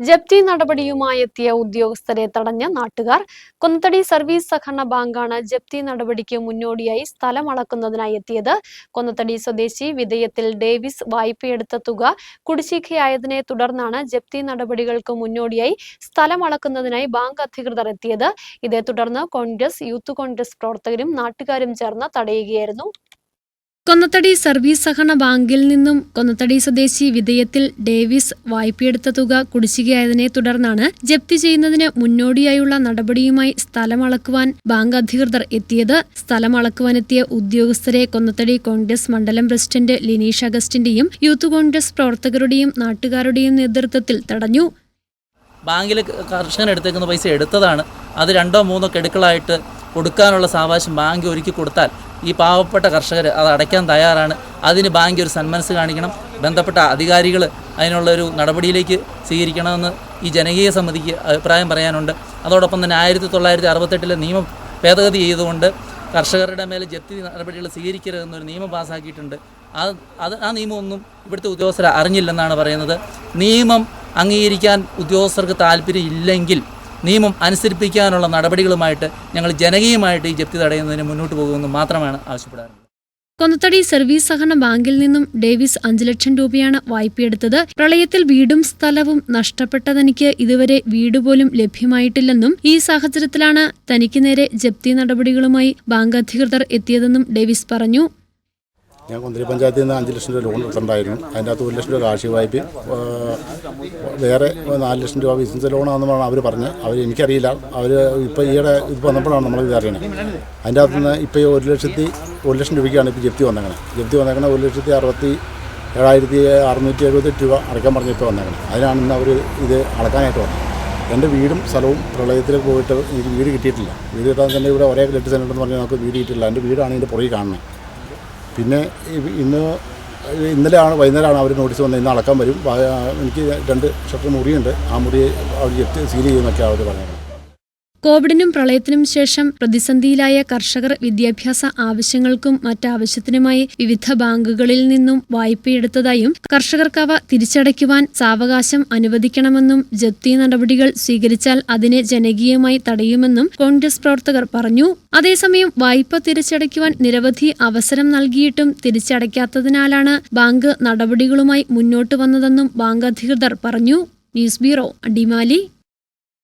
ജപ്തി നടപടിയുമായി എത്തിയ ഉദ്യോഗസ്ഥരെ തടഞ്ഞ നാട്ടുകാർ. കൊന്നത്തടി സർവീസ് സഹകരണ ബാങ്കാണ് ജപ്തി നടപടിക്ക് മുന്നോടിയായി സ്ഥലം അളക്കുന്നതിനായി എത്തിയത്. കൊന്നത്തടി സ്വദേശി വിധേയത്തിൽ ഡേവിസ് വായ്പയെടുത്ത തുക കുടിശ്ശികയായതിനെ തുടർന്നാണ് ജപ്തി നടപടികൾക്ക് മുന്നോടിയായി സ്ഥലം അളക്കുന്നതിനായി ബാങ്ക് അധികൃതർ എത്തിയത്. ഇതേ തുടർന്ന് കോൺഗ്രസ് യൂത്ത് കോൺഗ്രസ് പ്രവർത്തകരും നാട്ടുകാരും ചേർന്ന് തടയുകയായിരുന്നു. കൊന്നത്തടി സർവീസ് സഹകരണ ബാങ്കിൽ നിന്നും കൊന്നത്തടി സ്വദേശി വിധേയത്തിൽ ഡേവിസ് വായ്പയെടുത്ത തുക കുടിശ്ശികയായതിനെ തുടർന്നാണ് ജപ്തി ചെയ്യുന്നതിന് മുന്നോടിയായുള്ള നടപടിയുമായി സ്ഥലം അളക്കുവാൻ ബാങ്ക് അധികൃതർ എത്തിയത്. സ്ഥലം അളക്കുവാനെത്തിയ ഉദ്യോഗസ്ഥരെ കൊന്നത്തടി കോൺഗ്രസ് മണ്ഡലം പ്രസിഡന്റ് ലിനീഷ് അഗസ്റ്റിന്റെയും യൂത്ത് കോൺഗ്രസ് പ്രവർത്തകരുടെയും നാട്ടുകാരുടെയും നേതൃത്വത്തിൽ തടഞ്ഞു. ബാങ്കിൽ കർഷകൻ എടുത്തേക്കുന്ന പൈസ എടുത്തതാണ്. അത് രണ്ടോ മൂന്നോ കെടുക്കളായിട്ട് കൊടുക്കാനുള്ള സാവകാശം ബാങ്ക് ഒരുക്കി കൊടുത്താൽ ഈ പാവപ്പെട്ട കർഷകർ അത് അടയ്ക്കാൻ തയ്യാറാണ്. അതിന് ബാങ്ക് ഒരു സന്മനസ് കാണിക്കണം. ബന്ധപ്പെട്ട അധികാരികൾ അതിനുള്ള ഒരു നടപടിയിലേക്ക് സ്വീകരിക്കണമെന്ന് ഈ ജനകീയ സമിതിക്ക് അഭിപ്രായം പറയാനുണ്ട്. അതോടൊപ്പം തന്നെ ആയിരത്തി തൊള്ളായിരത്തി അറുപത്തെട്ടിലെ നിയമം ഭേദഗതി ചെയ്തുകൊണ്ട് കർഷകരുടെ മേലെ ജപ്തി നടപടികൾ സ്വീകരിക്കരുതെന്നൊരു നിയമം പാസ്സാക്കിയിട്ടുണ്ട് അത് അത് ആ നിയമമൊന്നും ഇവിടുത്തെ ഉദ്യോഗസ്ഥർ അറിഞ്ഞില്ലെന്നാണ് പറയുന്നത്. നിയമം അംഗീകരിക്കാൻ ഉദ്യോഗസ്ഥർക്ക് താല്പര്യം ഇല്ലെങ്കിൽ നിയമം അനുസരിപ്പിക്കാനുള്ള നടപടികളുമായിട്ട് ഞങ്ങൾ ജനകീയമായിട്ട് ഈ ജപ്തി തടയുന്നതിന് മുന്നോട്ട് പോകുമെന്ന് മാത്രമാണ് ആവശ്യപ്പെടാറുള്ളത്. കൊന്നത്തടി സർവീസ് സഹകരണ ബാങ്കിൽ നിന്നും ഡേവിസ് അഞ്ചു ലക്ഷം രൂപയാണ് വായ്പയെടുത്തത് പ്രളയത്തിൽ വീടും സ്ഥലവും നഷ്ടപ്പെട്ട തനിക്ക് ഇതുവരെ വീടുപോലും ലഭ്യമായിട്ടില്ലെന്നും ഈ സാഹചര്യത്തിലാണ് തനിക്ക് നേരെ ജപ്തി നടപടികളുമായി ബാങ്ക് അധികൃതർ എത്തിയതെന്നും ഡേവിസ് പറഞ്ഞു. ഞാൻ കുന്തിരി പഞ്ചായത്തിൽ നിന്ന് അഞ്ച് ലക്ഷം രൂപ ലോൺ എടുത്തിട്ടുണ്ടായിരുന്നു. അതിന്റെ അകത്ത് ഒരു ലക്ഷം രൂപ കാർഷിക വായ്പയും വേറെ നാല് ലക്ഷം രൂപ ബിസിനസ് ലോണാണെന്നാണ് അവർ പറഞ്ഞത്. അവർ എനിക്കറിയില്ല. അവർ ഇപ്പോൾ ഈയിടെ ഇത് വന്നപ്പോഴാണ് നമ്മൾ ഇത് അറിയണത്. അതിന്റെ അകത്ത് നിന്ന് ഇപ്പോൾ ഒരു ലക്ഷത്തി ഒരു ലക്ഷം രൂപയ്ക്കാണ് ഇപ്പോൾ ജപ്തി വന്നേക്കണത്. ജപ്തി വന്നേക്കണത് ഒരു ലക്ഷത്തി അറുപത്തി ഏഴായിരത്തി അറുന്നൂറ്റി എഴുപത്തെട്ട് രൂപ അടയ്ക്കാൻ പറഞ്ഞ് ഇപ്പോൾ വന്നേക്കണം അതിനാണ് ഇന്ന് അവർ ഇത് അടക്കാനായിട്ട് വന്നത്. എന്റെ വീടും സ്ഥലവും പ്രളയത്തിൽ പോയിട്ട് എനിക്ക് വീട് കിട്ടിയിട്ടില്ല. വീട് കിട്ടാൻ തന്നെ ഇവിടെ ഒരേ ലെറ്റ് സെന്റർ എന്ന് പറഞ്ഞാൽ നമുക്ക് വീട് കിട്ടിയിട്ടില്ല. എന്റെ വീടാണ് ഇതിന്റെ പുറകെ കാണുന്നത്. പിന്നെ ഇന്ന് ഇന്ന് ഇന്നലെയാണ് വൈകുന്നേരമാണ് അവർ നോട്ടീസ് വന്നത്. ഇന്ന് അളക്കാൻ വരും. എനിക്ക് രണ്ട് ഷട്ടർ മുറിയുണ്ട്. ആ മുറി അവർ സീൽ ചെയ്യുമെന്നൊക്കെ അവർ പറഞ്ഞത് കോവിഡിനും പ്രളയത്തിനും ശേഷം പ്രതിസന്ധിയിലായ കർഷകർ വിദ്യാഭ്യാസ ആവശ്യങ്ങൾക്കും മറ്റാവശ്യത്തിനുമായി വിവിധ ബാങ്കുകളിൽ നിന്നും വായ്പയെടുത്തതായും കർഷകർക്കവ തിരിച്ചടയ്ക്കുവാൻ സാവകാശം അനുവദിക്കണമെന്നും ജപ്തി നടപടികൾ സ്വീകരിച്ചാൽ അതിനെ ജനകീയമായി തടയുമെന്നും കോൺഗ്രസ് പ്രവർത്തകർ പറഞ്ഞു. അതേസമയം വായ്പ തിരിച്ചടയ്ക്കുവാൻ നിരവധി അവസരം നൽകിയിട്ടും തിരിച്ചടയ്ക്കാത്തതിനാലാണ് ബാങ്ക് നടപടികളുമായി മുന്നോട്ട് വന്നതെന്നും ബാങ്ക് അധികൃതർ പറഞ്ഞു. News bureau Adimali.